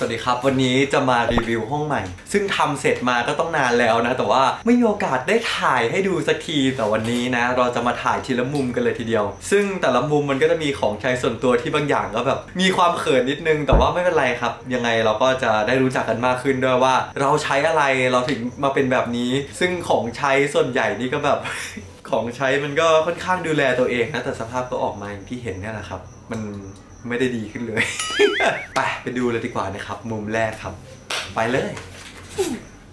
สวัสดีครับ วันนี้จะมารีวิวห้องใหม่ ซึ่งทำเสร็จมาก็ต้องนานแล้วนะ แต่ว่าไม่มีโอกาสได้ถ่ายให้ดูสักทีแต่วันนี้นะ เราจะมาถ่ายทีละมุมกันเลยทีเดียว ซึ่งแต่ละมุมมันก็จะมีของใช้ส่วนตัวที่บางอย่างก็แบบ มีความเขินนิดนึง แต่ว่าไม่เป็นไรครับ ยังไงเราก็จะได้รู้จักกันมากขึ้นด้วยว่า เราใช้อะไรเราถึงมาเป็นแบบนี้ ซึ่งของใช้ส่วนใหญ่นี่ก็แบบของใช้มันก็ค่อนข้างดูแลตัวเองนะแต่สภาพก็ออกมาอย่างที่เห็นนี่แหละครับ มัน ไม่ได้ดีขึ้นเลย ไปไปดูเลยดีกว่านะครับ มุมแรกครับ ไปเลย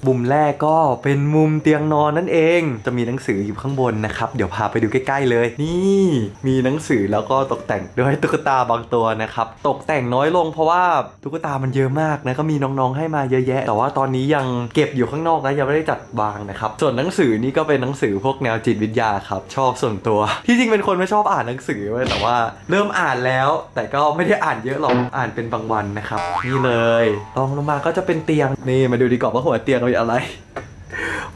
มุมแรกก็เป็นมุมเตียงนอนนั่นเอง จะมีหนังสืออยู่ข้างบนนะครับ เดี๋ยวพาไปดูใกล้ๆเลย นี่มีหนังสือแล้วก็ตกแต่งด้วยตุ๊กตาบางตัวนะครับ ตกแต่งน้อยลงเพราะว่าตุ๊กตามันเยอะมากนะก็มีน้องๆให้มาเยอะแยะ แต่ว่าตอนนี้ยังเก็บอยู่ข้างนอกนะยังไม่ได้จัดวางนะครับ ส่วนหนังสือนี่ก็เป็นหนังสือพวกแนวจิตวิทยาครับชอบส่วนตัว ที่จริงเป็นคนไม่ชอบอ่านหนังสือเว้ยแต่ว่าเริ่มอ่านแล้ว แต่ก็ไม่ได้อ่านเยอะหรอกอ่านเป็นบางวันนะครับนี่เลยรองลงมาก็จะเป็นเตียงนี่มาดูดีกว่าว่าหัวเตียงมีอะไร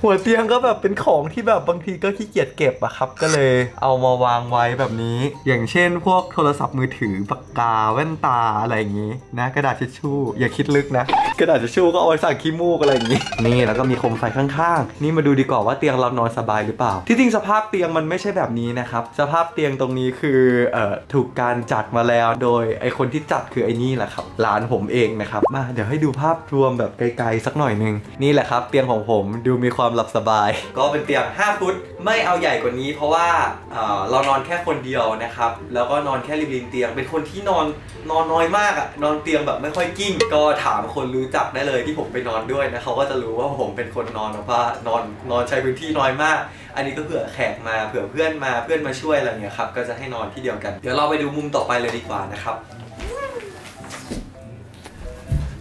หัวเตียงก็แบบเป็นของที่แบบบางทีก็ขี้เกียจเก็บอะครับ ก็เลยเอามาวางไว้แบบนี้ อย่างเช่น พวกโทรศัพท์มือถือปากกาแว่นตาอะไรอย่างนี้นะ กระดาษทิชชู่อย่าคิดลึกนะ กระดาษทิชชู่ก็เอาไว้สั่งขี้มูกอะไรอย่างนี้ นี่แล้วก็มีโคมไฟข้างๆ นี่มาดูดีกว่าว่าเตียงเรานอนสบายหรือเปล่า ที่จริงสภาพเตียงมันไม่ใช่แบบนี้นะครับสภาพเตียงตรงนี้คือเอ่อถูกการจัดมาแล้วโดยไอคนที่จัดคือไอนี่แหละครับหลานผมเองนะครับมาเดี๋ยวให้ดูภาพรวมแบบไกลๆสักหน่อยนึงนี่แหละครับ เตียงของผมดูมีความหลับสบาย ก็เป็นเตียง 5 ฟุต ไม่เอาใหญ่กว่านี้ เพราะว่าเออเรานอนแค่คนเดียวนะครับ แล้วก็นอนแค่ริมริมเตียง เป็นคนที่นอนนอนน้อยมากอะนอนเตียงแบบไม่ค่อยกิ้ง ก็ถามคนรู้จักได้เลยที่ผมไปนอนด้วยนะเขาก็จะรู้ว่าผมเป็นคนนอนแบบว่านอนนอนใช้พื้นที่น้อยมาก อันนี้ก็เผื่อแขกมาเผื่อเพื่อนมาเพื่อนมาช่วยอะไรเงี้ยครับก็จะให้นอนที่เดียวกัน เดี๋ยวเราไปดูมุมต่อไปเลยดีกว่านะครับ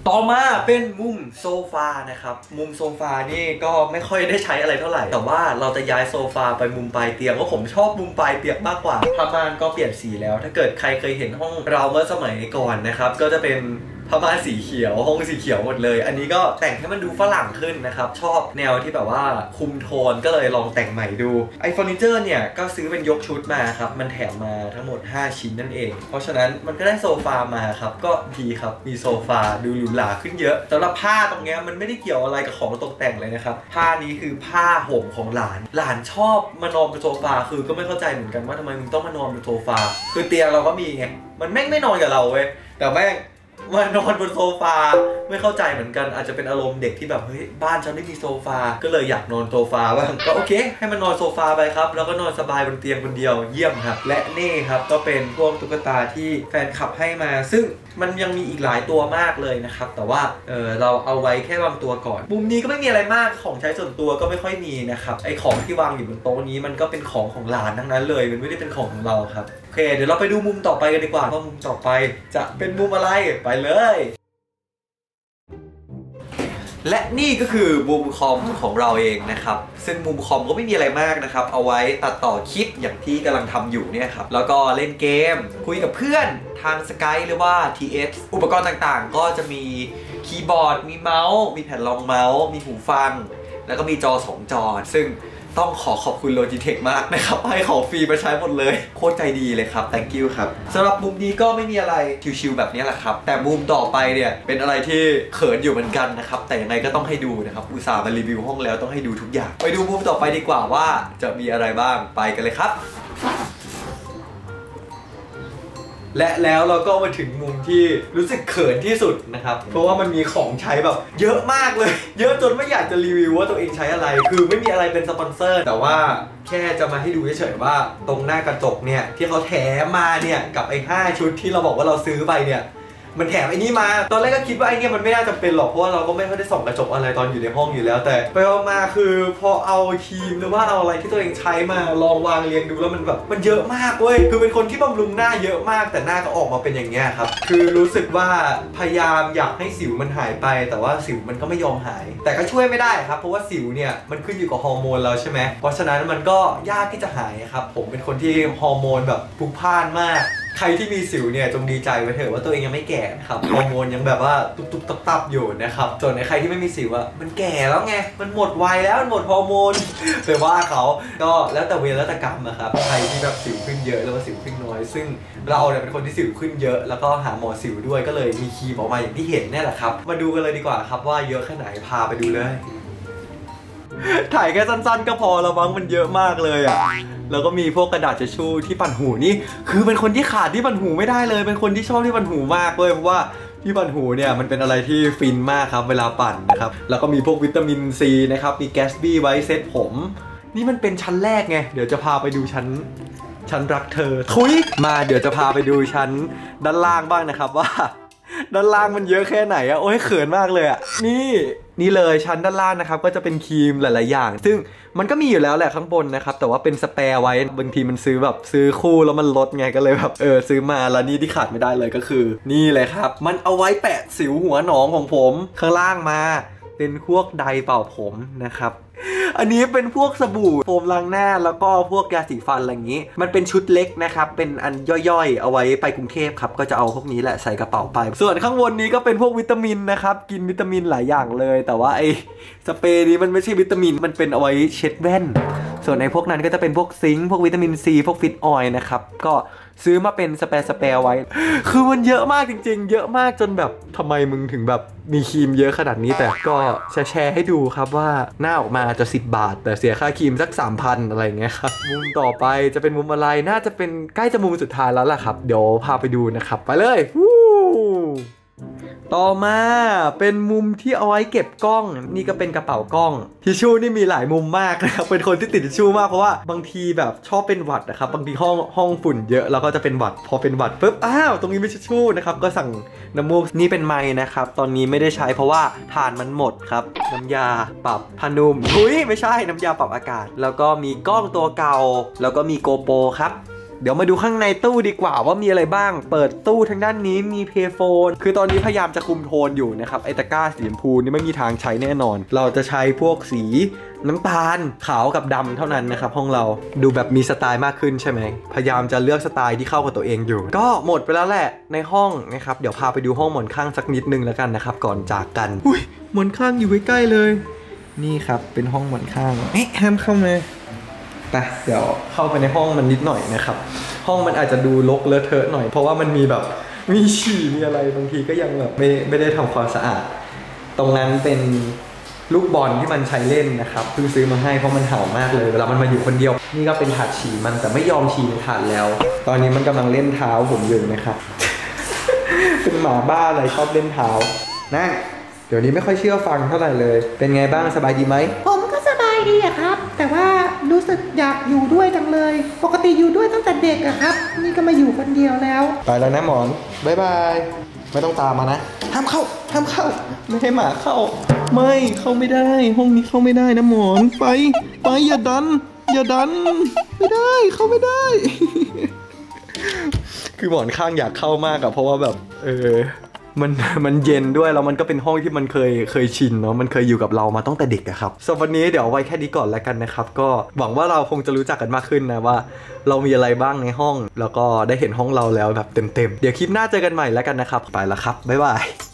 ต่อมาเป็นมุมโซฟานะครับ มุมโซฟานี่ก็ไม่ค่อยได้ใช้อะไรเท่าไหร่ แต่ว่าเราจะย้ายโซฟาไปมุมปลายเตียงเพราะผมชอบมุมปลายเตียงมากกว่าผ้าม่านก็เปลี่ยนสีแล้ว ถ้าเกิดใครเคยเห็นห้องเราเมื่อสมัยก่อนนะครับ ก็จะเป็น ผ้าม่านสีเขียวห้องสีเขียวหมดเลย อันนี้ก็แต่งให้มันดูฝรั่งขึ้นนะครับ ชอบแนวที่แบบว่าคุมโทนก็เลยลองแต่งใหม่ดูไอเฟอร์นิเจอร์เนี่ย ก็ซื้อเป็นยกชุดมาครับ มันแถมมาทั้งหมด 5 ชิ้นนั่นเอง เพราะฉะนั้นมันก็ได้โซฟามาครับ ก็ดีครับมีโซฟาดูหรูหราขึ้นเยอะสำหรับผ้าตรงเนี้ยมันไม่ได้เกี่ยวอะไรกับของตกแต่งเลยนะครับผ้านี้คือผ้าห่มของหลาน หลานชอบมานอนบนโซฟาคือก็ไม่เข้าใจเหมือนกันว่าทำไมมึงต้องมานอนบนโซฟาคือเตียงเราก็มีไงมันแม่งไม่นอนกับเราเว้ยแต่แม่ง มานอนบนโซฟาไม่เข้าใจเหมือนกันอาจจะเป็นอารมณ์เด็กที่แบบเฮ้ยบ้านฉันไม่มีโซฟา ก็เลยอยากนอนโซฟาบ้างก็โอเค ให้มันนอนโซฟาไปครับ แล้วก็นอนสบายบนเตียงคนเดียวเยี่ยมครับ และนี่ครับก็เป็นพวกตุ๊กตาที่แฟนคลับให้มา ซึ่งมันยังมีอีกหลายตัวมากเลยนะครับ แต่ว่าเออเราเอาไว้แค่บางตัวก่อนมุมนี้ก็ไม่มีอะไรมากของใช้ส่วนตัวก็ไม่ค่อยมีนะครับไอของที่วางอยู่บนโต๊ะนี้มันก็เป็นของของหลานทั้งนั้นเลย มันไม่ได้เป็นของของเราครับโอเค เดี๋ยวเราไปดูมุมต่อไปกันดีกว่าว่ามุมต่อไปจะเป็นมุมอะไรไปเลย และนี่ก็คือมุมคอมของเราเองนะครับ ซึ่งมุมคอมก็ไม่มีอะไรมากนะครับ เอาไว้ตัดต่อคลิปอย่างที่กำลังทำอยู่เนี่ยครับ แล้วก็เล่นเกม คุยกับเพื่อนทางสกายหรือว่า TS อุปกรณ์ต่างๆ ก็จะมีคีย์บอร์ด มีเมาส์ มีแผ่นรองเมาส์ มีหูฟัง แล้วก็มีจอ 2 จอ ซึ่งต้องขอขอบคุณ Logitech มากนะครับ ให้ของฟรีมาใช้หมดเลย โคตรใจดีเลยครับ thank you ครับสำหรับมุมนี้ก็ไม่มีอะไรชิวๆแบบนี้แหละครับ แต่มุมต่อไปเนี่ย เป็นอะไรที่เขินอยู่เหมือนกันนะครับ แต่ยังไงก็ต้องให้ดูนะครับ อุตส่าห์มารีวิวห้องแล้วต้องให้ดูทุกอย่าง ไปดูมุมต่อไปดีกว่าว่าจะมีอะไรบ้างไปกันเลยครับ และแล้วเราก็มาถึงมุมที่รู้สึกเขินที่สุดนะครับ เพราะว่ามันมีของใช้แบบเยอะมากเลย เยอะจนไม่อยากจะรีวิวว่าตัวเองใช้อะไร คือไม่มีอะไรเป็นสปอนเซอร์ แต่ว่าแค่จะมาให้ดูเฉยๆว่าตรงหน้ากระจกเนี่ยที่เขาแถมมาเนี่ยกับไอ้5ชุดที่เราบอกว่าเราซื้อไปเนี่ย มันแถมไอ้นี่มา ตอนแรกก็คิดว่าไอ้นี่มันไม่น่าจะเป็นหรอกเพราะว่าเราก็ไม่ค่อยได้ส่องกระจกอะไรตอนอยู่ในห้องอยู่แล้ว แต่ไปเอมาคือพอเอาครีมหรือว่าเอาอะไรที่ตัวเองใช้มาลองวางเรียงดูแล้วมันแบบมันเยอะมากเว้ยคือเป็นคนที่บำรุงหน้าเยอะมากแต่หน้าก็ออกมาเป็นอย่างเงี้ยครับคือรู้สึกว่าพยายามอยากให้สิวมันหายไป แต่ว่าสิวมันก็ไม่ยอมหาย แต่ก็ช่วยไม่ได้ครับเพราะว่าสิวเนี่ยมันขึ้นอยู่กับฮอร์โมนเราใช่ไหมเพราะฉะนั้นมันก็ยากที่จะหายครับผมเป็นคนที่ฮอร์โมนแบบพลุกพล่านมาก ใครที่มีสิวเนี่ยจงดีใจไว้เถอะว่าตัวเองยังไม่แก่นะครับฮอร์โมนยังแบบว่าตุบๆตับๆอยู่นะครับส่วนในใครที่ไม่มีสิวอะมันแก่แล้วไงมันหมดวัยแล้วมันหมดฮอร์โมนไปว่าเขาก็แล้วแต่เวรแล้วแต่กรรมนะครับใครที่แบบสิวขึ้นเยอะแล้วก็สิวขึ้นน้อย ซึ่งเราเนี่ยเป็นคนที่สิวขึ้นเยอะ แล้วก็หาหมอสิวด้วยก็เลยมีครีมออกมาอย่างที่เห็นนี่แหละครับมาดูกันเลยดีกว่าครับว่าเยอะแค่ไหนพาไปดูเลย ถ่ายแค่สั้นๆ ก็พอแล้วมั้งมันเยอะมากเลยอะ แล้วก็มีพวกกระดาษเช็ดชู่ที่ปั่นหูนี่ คือเป็นคนที่ขาดที่ปั่นหูไม่ได้เลย เป็นคนที่ชอบที่ปั่นหูมากเลยเพราะว่าที่ปั่นหูเนี่ยมันเป็นอะไรที่ฟินมากครับเวลาปั่นนะครับ แล้วก็มีพวกวิตามินซีนะครับ มีแกสบี้ไว้เซ็ตผม นี่มันเป็นชั้นแรกไง เดี๋ยวจะพาไปดูชั้นฉันรักเธอ ทุย มาเดี๋ยวจะพาไปดูชั้นด้านล่างบ้างนะครับว่า ด้านล่างมันเยอะแค่ไหนอะโอ้ยเขินมากเลยอะนี่นี่เลยชั้นด้านล่างนะครับก็จะเป็นครีมหลาย ๆ อย่าง ซึ่งมันก็มีอยู่แล้วแหละข้างบนนะครับแต่ว่าเป็นสเปร์ไว้บางทีมันซื้อแบบซื้อคู่แล้วมันลดไงก็เลยแบบเออซื้อมาแล้วนี่ที่ขาดไม่ได้เลยก็คือ นี่เลยครับ มันเอาไว้แปะสิวหัวหนองของผม ข้างล่างมา เป็นพวกไดเป่าผมนะครับ อันนี้เป็นพวกสบู่โฟมล้างหน้าแล้วก็พวกยาสีฟันอะไรอย่างนี้ มันเป็นชุดเล็กนะครับ เป็นอันย่อยๆ เอาไว้ไปกรุงเทพครับ ก็จะเอาพวกนี้แหละใส่กระเป๋าไป ส่วนข้างบนนี้ก็เป็นพวกวิตามินนะครับ กินวิตามินหลายอย่างเลย แต่ว่าไอ้สเปรย์นี้มันไม่ใช่วิตามิน มันเป็นเอาไว้เช็ดแว่น ส่วนไอ้พวกนั้นก็จะเป็นพวกซิงค์ พวกวิตามินซี พวกฟิตออยล์นะครับ ก็ ซื้อมาเป็นสเปร์สเปร์ไว้ คือมันเยอะมากจริง ๆ เยอะมากจนแบบทำไมมึงถึงแบบมีครีมเยอะขนาดนี้ แต่ก็แชร์ให้ดูครับว่าหน้าออกมาจะ 10 บาท แต่เสียค่าครีมสัก 3,000 อะไรเงี้ยครับ มุมต่อไปจะเป็นมุมอะไรน่าจะเป็นใกล้จะมุมสุดท้ายแล้วล่ะครับ เดี๋ยวพาไปดูนะครับ ไปเลยวู้ ต่อมาเป็นมุมที่เอาไว้เก็บกล้อง นี่ก็เป็นกระเป๋ากล้อง ทิชชู่นี่มีหลายมุมมากนะครับเป็นคนที่ติดทิชชู่มากเพราะว่าบางทีแบบชอบเป็นหวัดนะครับบางทีห้องห้องฝุ่นเยอะแล้วก็จะเป็นหวัด พอเป็นหวัดปุ๊บอ้าวตรงนี้ไม่ทิชชู่นะครับก็สั่งน้ำมูกนี่เป็นไม้นะครับตอนนี้ไม่ได้ใช้เพราะว่าถ่านมันหมดครับน้ำยาปรับพนุ่มอุ้ยไม่ใช่น้ำยาปรับอากาศ แล้วก็มีกล้องตัวเก่า แล้วก็มีโกโปรครับ เดี๋ยวมาดูข้างในตู้ดีกว่าว่ามีอะไรบ้าง เปิดตู้ทางด้านนี้มีเพย์โฟน คือตอนนี้พยายามจะคุมโทนอยู่นะครับ ไอตะกร้าสีชมพูนี่ไม่มีทางใช้แน่นอน เราจะใช้พวกสีน้ำตาลขาวกับดำเท่านั้นนะครับห้องเราดูแบบมีสไตล์มากขึ้นใช่ไหมพยายามจะเลือกสไตล์ที่เข้ากับตัวเองอยู่ ก็หมดไปแล้วแหละในห้องนะครับเดี๋ยวพาไปดูห้องหมอนข้างสักนิดนึงแล้วกันนะครับก่อนจากกัน อุ้ยหมอนข้างอยู่ใกล้ๆเลย นี่ครับเป็นห้องหมอนข้างเอ๊ะห้ามเข้ามา ปเดี๋ยวเข้าไปในห้องมันนิดหน่อยนะครับ ห้องมันอาจจะดูรกเลอะเทอะหน่อย เพราะว่ามันมีแบบมีฉี่มีอะไรบางทีก็ยังแบบไม่ไม่ได้ทำความสะอาด ตรงนั้นเป็นลูกบอลที่มันใช้เล่นนะครับเพิ่งซื้อมาให้เพราะมันเห่ามากเลยเวลามันมาอยู่คนเดียว นี่ก็เป็นถาดฉี่มันแต่ไม่ยอมฉี่ในถาดแล้ว ตอนนี้มันกำลังเล่นเท้าผมอยู่นะครับ เป็นหมาบ้าอะไรชอบเล่นเท้านั่งเดี๋ยวนี้ไม่ค่อยเชื่อฟังเท่าไหร่เลย เป็นไงบ้างสบายดีไหมผมก็สบายดีอะครับ แต่ว่า รู้สึกอยากอยู่ด้วยจังเลย ปกติอยู่ด้วยตั้งแต่เด็กอะครับ นี่ก็มาอยู่คนเดียวแล้ว ไปแล้วนะหมอนบายบาย ไม่ต้องตามมานะ ห้ามเข้า ห้ามเข้า ไม่ให้หมาเข้า ไม่เข้าไม่ได้ ห้องนี้เข้าไม่ได้นะหมอนไป ไปอย่าดัน อย่าดัน ไม่ได้เข้าไม่ได้ คือหมอนข้างอยากเข้ามากอะเพราะว่าแบบ เออ มันมันเย็นด้วยแล้วมันก็เป็นห้องที่มันเคยเคยชินเนาะมันเคยอยู่กับเรามาตั้งแต่เด็กอะครับสำหรับวันนี้เดี๋ยวไว้แค่นี้ก่อนแล้วกันนะครับ ก็หวังว่าเราคงจะรู้จักกันมากขึ้นนะว่า เรามีอะไรบ้างในห้อง แล้วก็ได้เห็นห้องเราแล้วแบบเต็มๆเดี๋ยวคลิปหน้าเจอกันใหม่แล้วกันนะครับไปแล้วครับบ๊ายบาย